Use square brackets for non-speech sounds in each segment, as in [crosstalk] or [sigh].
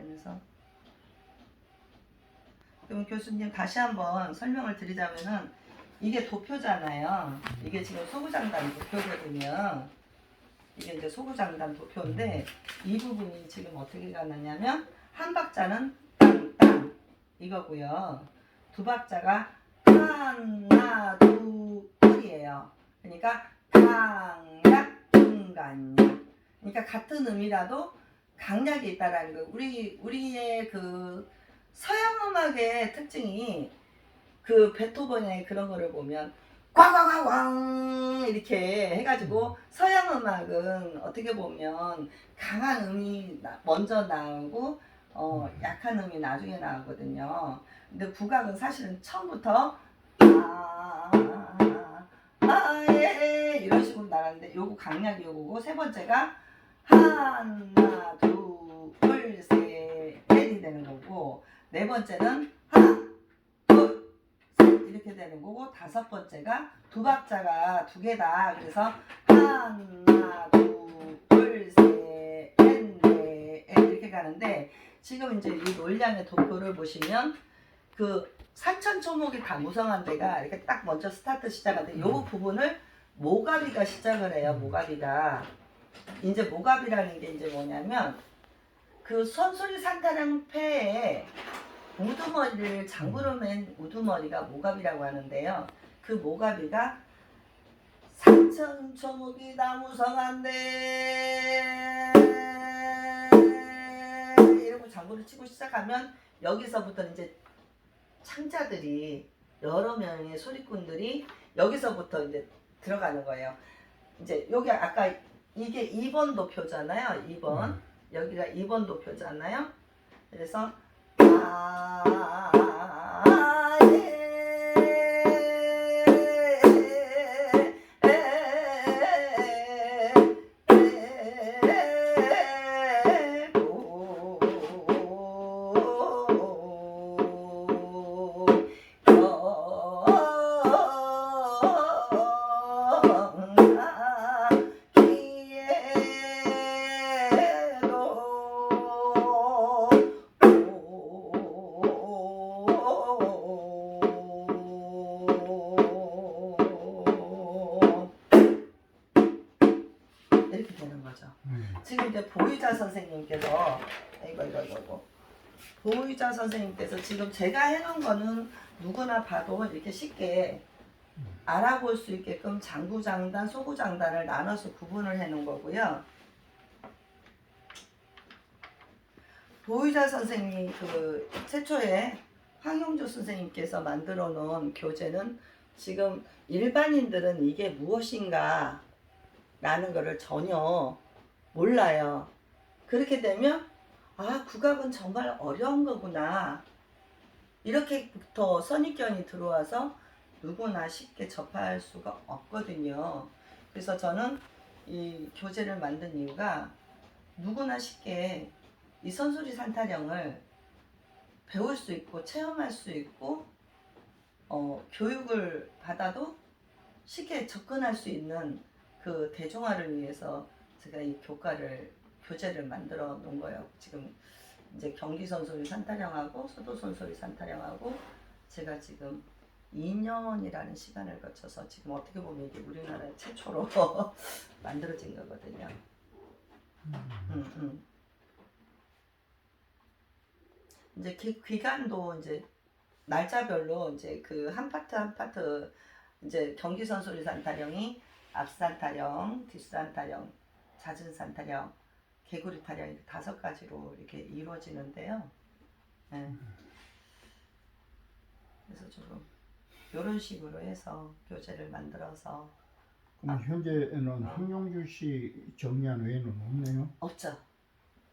인해서 그럼 교수님 다시 한번 설명을 드리자면은 이게 도표잖아요. 이게 지금 소구장단 도표거든요. 이게 이제 소구장단 도표인데 이 부분이 지금 어떻게 가느냐면 한 박자는 땅땅 이거고요. 두 박자가 하나 둘이에요. 그러니까 강약 중간약. 그러니까 같은 음이라도 강약이 있다라는 거. 우리 우리의 그 서양 음악의 특징이 그 베토벤의 그런 거를 보면 꽝꽝꽝꽝 이렇게 해가지고 서양 음악은 어떻게 보면 강한 음이 나- 먼저 나오고 어 약한 음이 나중에 나오거든요. 근데 국악은 사실은 처음부터 아아예 이런 식으로 나가는데 요거 강약이 요거고 세 번째가 하나 둘 셋 넷이 되는 거고 네 번째는 하나 둘 셋 이렇게 되는 거고 다섯 번째가 두 박자가 두 개다. 그래서 하나 둘 셋넷넷 이렇게 가는데 지금 이제 이 논량의 도표를 보시면 그 산천 초목이 다 무성한 데가 이렇게 딱 먼저 스타트 시작하는데 요 부분을 모가비가 시작을 해요 모가비가 이제 모갑이라는 게 이제 뭐냐면 그 선소리 산타령 폐에 우두머리를 장구로 맨 우두머리가 모갑이라고 하는데요. 그 모갑이가 산천 초목이 나무성한데 이러고 장구를 치고 시작하면 여기서부터 이제 창자들이 여러 명의 소리꾼들이 여기서부터 이제 들어가는 거예요. 이제 여기 아까 이게 2번 도표잖아요. 2번. 음. 여기가 2번 도표잖아요. 그래서 아, 이렇게 되는 거죠. 음. 지금 이제 보유자 선생님께서 이거 이거 이거 이거 보유자 선생님께서 지금 제가 해놓은 거는 누구나 봐도 이렇게 쉽게 알아볼 수 있게끔 장구장단, 소구장단을 나눠서 구분을 해놓은 거고요. 보유자 선생님 그 최초에 황용주 선생님께서 만들어 놓은 교재는 지금 일반인들은 이게 무엇인가 라는 거를 전혀 몰라요. 그렇게 되면 아 국악은 정말 어려운 거구나 이렇게부터 선입견이 들어와서 누구나 쉽게 접할 수가 없거든요. 그래서 저는 이 교재를 만든 이유가 누구나 쉽게 이 선소리 산타령을 배울 수 있고 체험할 수 있고 어, 교육을 받아도 쉽게 접근할 수 있는 그 대중화를 위해서 제가 이 교과를 교재를 만들어 놓은 거예요. 지금 이제 경기 선소리 산타령하고 수도 선소리 산타령하고 제가 지금 2년이라는 시간을 거쳐서 지금 어떻게 보면 이게 우리나라 최초로 [laughs] 만들어진 거거든요. 음, 음. 이제 기, 기간도 이제 날짜별로 이제 그 한 파트 한 파트 이제 경기 선소리 산타령이 앞산 타령, 뒷산 타령, 잦은 산 타령, 개구리 타령 다섯 가지로 이렇게 이루어지는데요. 네. 그래서 조금 이런 식으로 해서 교재를 만들어서 그럼 현재는 황용주 씨 정리한 외에는 없네요. 없죠.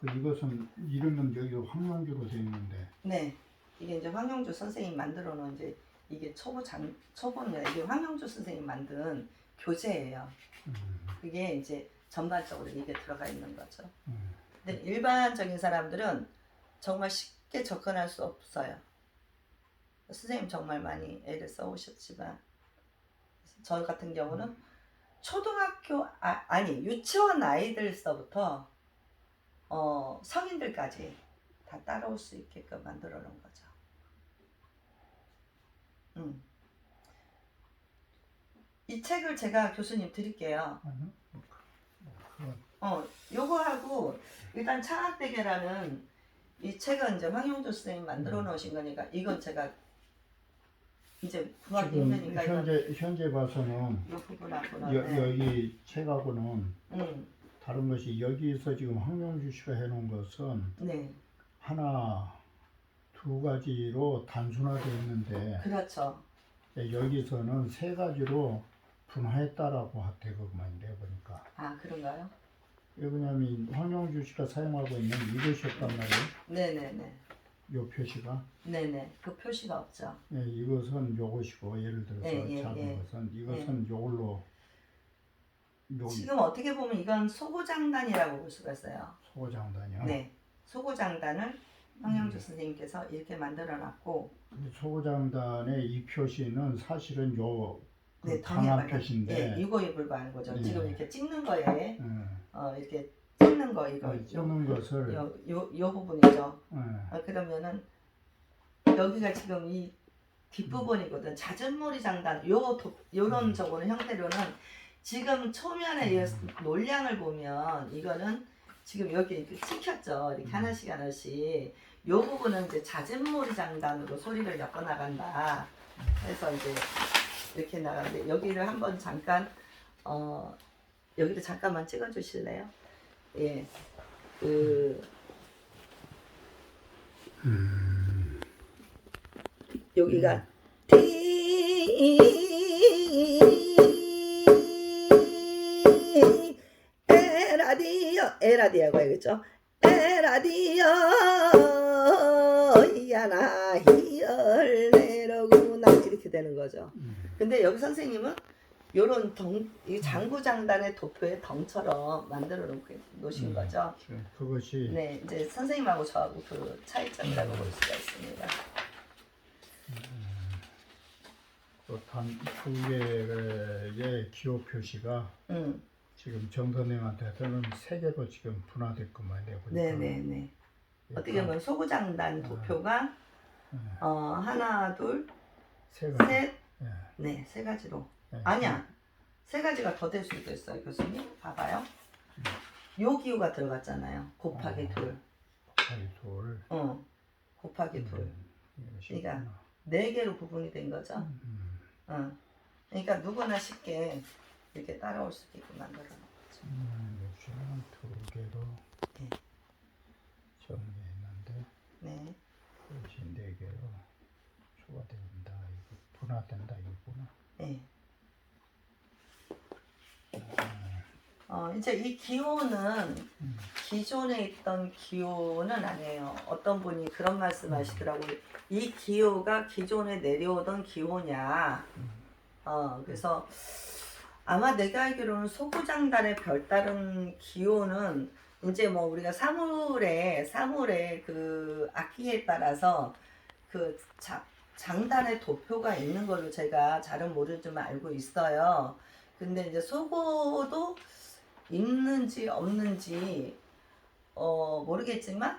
그 이것은 이름은 여기 황용주로 되어 있는데 네, 이게 이제 황영주 선생님 만들어 놓은 이제 이게 초보 장 초보입니다. 이게 황영주 선생님 만든 교재예요. 음, 그게 이제 전반적으로 이게 들어가 있는 거죠. 음. 근데 일반적인 사람들은 정말 쉽게 접근할 수 없어요. 선생님 정말 많이 애를 써오셨지만 저 같은 경우는 초등학교 아, 아니 유치원 아이들서부터 어, 성인들까지 다 따라올 수 있게끔 만들어 놓은 거죠. 음. 이 책을 제가 교수님 드릴게요. 아니요. 그- 어, 요거하고 일단 창학대계라는 이 책은 이제 황용조 선생님 만들어 놓으신 거니까 이건 제가 이제 구하기 지금 힘드니까 이건 현재 현재 봐서는 이 부분하고는 여, 네. 여기 책하고는 음, 다른 것이 여기서 지금 황영주 씨가 해놓은 것은 네, 하나 두 가지로 단순화되어 있는데 그렇죠. 여기서는 세 가지로 분화했다라고 되거든요 보니까 아 그런가요? 왜냐하면 황영주 씨가 사용하고 있는 이것이었단 말이에요 네네네, 요 표시가 네네. 그 표시가 없죠. 예, 이것은 요것이고 예를 들어서 예, 예, 작은 예. 것은 이것은 요걸로 요 지금 어떻게 보면 이건 소고장단이라고 볼 수가 있어요. 소고장단이요 네, 소고장단을 황영주 선생님께서 이렇게 만들어 놨고, 근데 소고장단의 이 표시는 사실은 요그 네, 강화 당연히 표시인데 예, 이거에 불과한 거죠. 네. 지금 이렇게 찍는 거에 예, 어, 이렇게 찍는 거 이거 이 찍는 것을 요, 요, 요 부분이죠. 예, 아, 그러면은 여기가 지금 이 뒷부분이거든. 잦은머리 장단 요 도, 요런 음. 저거는 형태로는 지금 초면에 이 논량을 보면 이거는 지금 여기 이렇게 찍혔죠. 이렇게 음. 하나씩 하나씩. 요 부분은 이제 잦은머리 장단으로 소리를 엮어 나간다. 해서 이제 이렇게 나가는데 여기를 한번 잠깐 어 여기를 잠깐만 찍어 주실래요? 예. 그 여기가 티 에라디오 에라디오고 알겠죠? 에라디오 야나 히얼레로구나 이렇게 되는 거죠. 음. 근데 여기 선생님은 요런 덩, 이 장구장단의 도표의 덩처럼 만들어 놓고 놓으신 음, 거죠. 그것이 네, 이제 선생님하고 저하고 그 차이점이라고 볼 수가 있습니다. 또단두 개의 기호 표시가 음, 지금 정 선생한테서는 세 개로 지금 분화됐구만 내가 보니까. 네, 네, 네. 어떻게 보면 소구장단 도표가 예, 어, 하나, 둘, 세 가지. 셋, 예, 네, 세 가지로. 예, 아니야, 세 가지가 더 될 수도 있어요, 교수님. 봐봐요. 요 기호가 들어갔잖아요. 곱하기 어. 둘. 곱하기 둘. 어, 곱하기 둘. 음, 이것이 그러니까. 네 개로 구분이 된 거죠. 음, 어. 그러니까 누구나 쉽게 이렇게 따라올 수 있게끔 만들어 놓은 거죠. 음, 두 개로 네. 정리했는데 네. 그것이 네 개로 초과된다. 이거 분화된다 이거구나. 네. 어, 이제 이 기호는 음. 기존에 있던 기호는 아니에요. 어떤 분이 그런 말씀 하시더라고요. 이 기호가 기존에 내려오던 기호냐. 어, 그래서 아마 내가 알기로는 소구장단의 별다른 기호는 이제 뭐 우리가 사물의 사물의 그 악기에 따라서 그 자, 장단의 도표가 있는 걸로 제가 잘은 모르지만 알고 있어요. 근데 이제 소고도 있는지 없는지 어 모르겠지만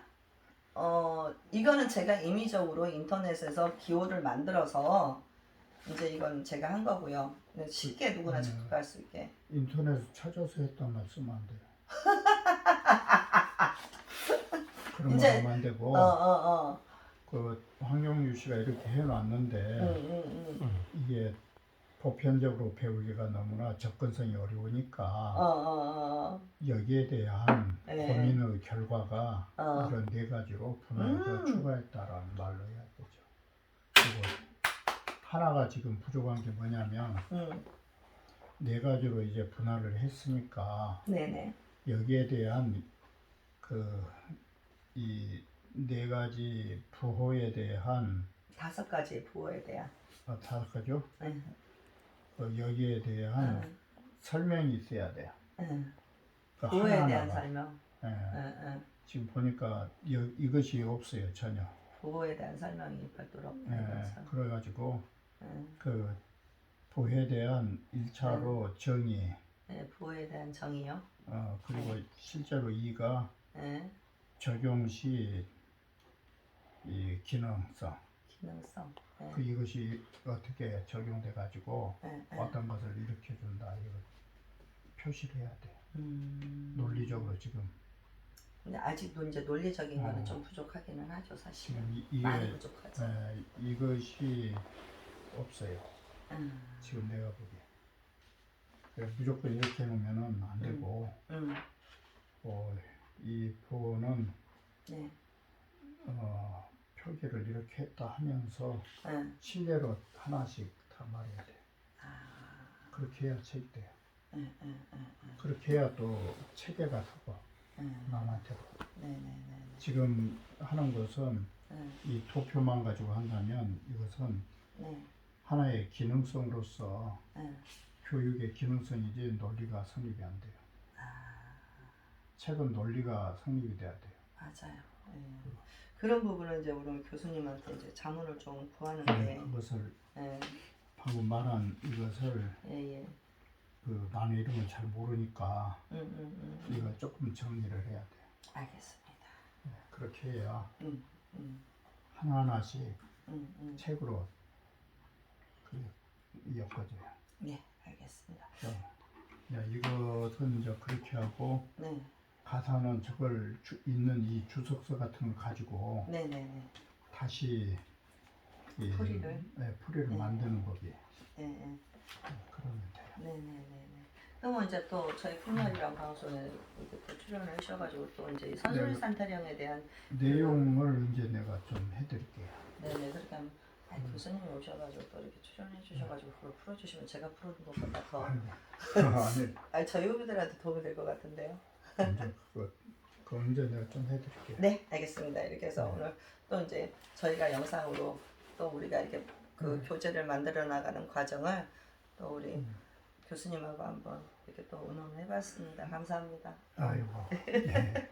어 이거는 제가 임의적으로 인터넷에서 기호를 만들어서 이제 이건 제가 한 거고요. 쉽게 누구나 음. 접근할 수 있게. 인터넷 찾아서 했던 말씀 안 돼요. [laughs] 그런 거 이제- 안 되고 어 어 어. 그 황영유 씨가 이렇게 해놨는데 응응응. 이게 보편적으로 배우기가 너무나 접근성이 어려우니까 어 어 어. 여기에 대한 네. 고민의 결과가 어. 이런 네 가지로 분할해서 음. 추가했다라는 말로 해야 되죠. 그리고 하나가 지금 부족한 게 뭐냐면 응. 네 가지로 이제 분할을 했으니까 네네. 여기에 대한 그이 네 가지 부호에 대한 다섯 가지 부호에 대한. 어, 다섯 가죠. 응. 그 여기에 대한 응. 설명이 있어야 돼요. 응. 그 부호에 대한 하나하나가. 설명. 예. 응, 응. 지금 보니까 여, 이것이 없어요 전혀. 부호에 대한 설명이 별도로 예. 없는 거죠. 그래가지고 응. 그 부호에 대한 1차로 정의 네, 부호에 대한 정의요. 어, 그리고 실제로 이가 네. 적용 시 이 기능성 기능성. 네. 그 이것이 어떻게 적용돼 가지고 네, 네. 어떤 것을 일으켜 준다 이거 표시를 해야 돼. 음. 논리적으로 지금 근데 아직도 이제 논리적인 거는 어. 좀 부족하기는 하죠, 사실. 지금 이, 이게 많이 부족하죠. 에, 이것이 없어요. 음. 지금 내가 보기에. 그래서 무조건 이렇게 해놓으면은 안 되고, 음. 어, 이 부호는 네. 어, 표기를 이렇게 했다 하면서 네. 실내로 하나씩 다 말해야 돼. 아. 그렇게 해야 책이 돼요. 네, 네, 네, 그렇게 해야 또 체계가 서고 네. 남한테도. 네, 네, 네, 지금 하는 것은 네. 이 도표만 가지고 한다면 이것은 네. 하나의 기능성으로서 네. 교육의 기능성이지 논리가 성립이 안 돼요. 아. 책은 논리가 성립이 돼야 돼요. 맞아요. 예. 그런 부분은 이제 우리 교수님한테 이제 자문을 좀 구하는 네, 게, 그것을 예, 방금 말한 이것을 예, 예. 그 나는 이런 걸 잘 모르니까 음, 음, 음. 이거 조금 정리를 해야 돼요. 알겠습니다. 네, 그렇게 해야 음, 음, 하나하나씩 음, 음. 책으로 그 엮어줘요. 네, 알겠습니다. 야, 이것은 이제 그렇게 하고 네, 가사는 저걸 주, 있는 이 주석서 같은 걸 가지고 네, 네, 네, 다시 이, 풀이를? 네, 풀이를 네. 만드는 법이 예, 예. 그러면 돼요. 네, 네, 네, 네. 그러면 이제 또 저희 풀말이랑 방송에 이렇게 또 출연을 하셔가지고 또 이제 이 선소리 네. 산타령에 대한 내용을 이제 내가 좀 해드릴게요. 네네 그렇게 하면 아니, 교수님이 오셔가지고 또 이렇게 출연해 주셔가지고 그걸 풀어주시면 제가 풀어준 것보다 더 아니 아니 [laughs] 저희 후배들한테 도움이 될 것 같은데요. 이제 [laughs] 그거 그 언제 내가 좀 해드릴게요. 네 알겠습니다. 이렇게 해서 네. 오늘 또 이제 저희가 영상으로 또 우리가 이렇게 그 음. 교재를 만들어 나가는 과정을 또 우리 음. 교수님하고 한번 이렇게 또 의논해봤습니다. 감사합니다. 아이고. [laughs] 예.